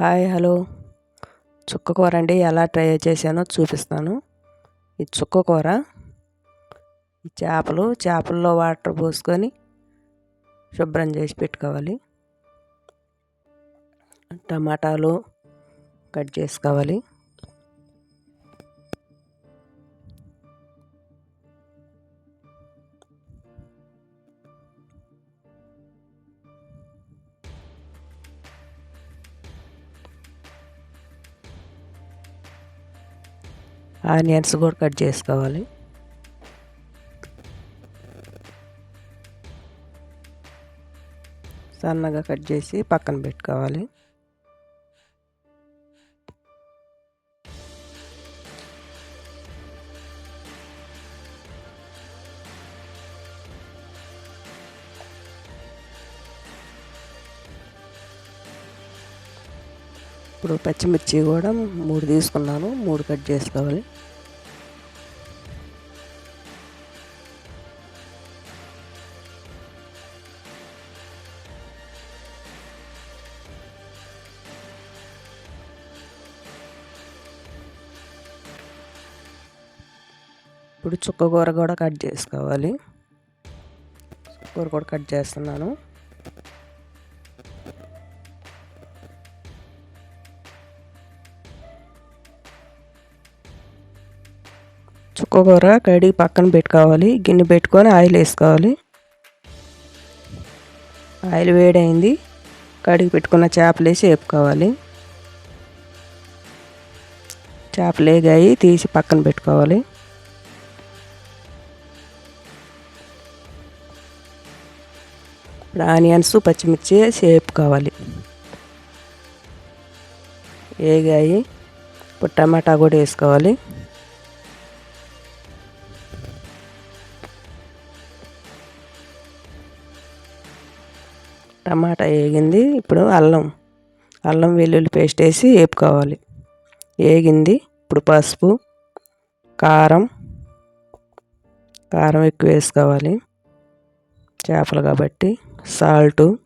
Hi hello చుక్క కూర అండి ఎలా ట్రై చేశానో చూపిస్తాను. ఈ చుక్క కూర ఈ చేపలు చేపల్లో వాటర్ పోసుకొని శుభ్రం చేసి పెట్టుకోవాలి. టమాటాలు కట్ చేసుకోవాలి. ఆనియన్స్ కూడా కట్ చేసుకోవాలి. సన్నగా కట్ చేసి పక్కన పెట్టుకోవాలి. ఇప్పుడు పచ్చిమిర్చి కూడా మూడు తీసుకున్నాను మూడు కట్ చేసుకోవాలి. ఇప్పుడు చుక్క కూర కూడా కట్ చేసుకోవాలి. కూర కూడా కట్ చేస్తున్నాను. చుక్కకూర కడిగి పక్కన పెట్టుకోవాలి. గిన్నె పెట్టుకొని ఆయిల్ వేసుకోవాలి. ఆయిల్ వేడైంది. కడిగి పెట్టుకున్న చేపలు వేసి వేపుకోవాలి. చేపలు వేగాయి తీసి పక్కన పెట్టుకోవాలి. ఇప్పుడు ఆనియన్స్ పచ్చిమిర్చి వేపుకోవాలి. వేగాయి. ఇప్పుడు టమాటా కూడా వేసుకోవాలి. టమాటా వేగింది. ఇప్పుడు అల్లం అల్లం వెల్లుల్లి పేస్ట్ వేసి వేపుకోవాలి. వేగింది. ఇప్పుడు పసుపు కారం కారం ఎక్కువ వేసుకోవాలి. చేపలు కాబట్టి సాల్టు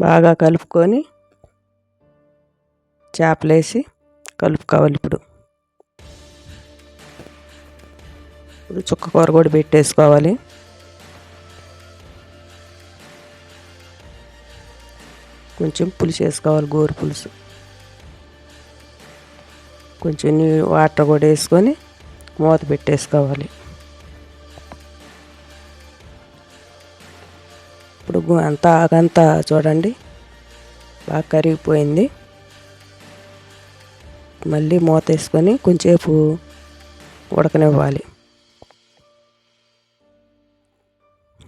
బాగా కలుపుకొని చేపలేసి కలుపుకోవాలి ఇప్పుడు. ఇప్పుడు చుక్క కూర కూడా పెట్టేసుకోవాలి. కొంచెం పులుసు వేసుకోవాలి గోరు పులుసు. కొంచెం వాటర్ కూడా వేసుకొని మూత పెట్టేసుకోవాలి. ఇప్పుడు అంతా ఆగంతా చూడండి. బాగా కరిగిపోయింది. మళ్ళీ మూత వేసుకొని కొంచెంసేపు ఉడకనివ్వాలి.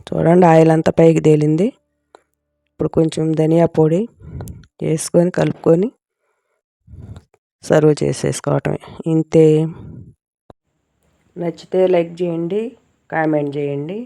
చూడండి ఆయిల్ అంతా పైకి తేలింది. ఇప్పుడు కొంచెం ధనియా పొడి వేసుకొని కలుపుకొని సర్వ్ చేసేసుకోవటమే. ఇంతే. నచ్చితే లైక్ చేయండి కామెంట్ చేయండి.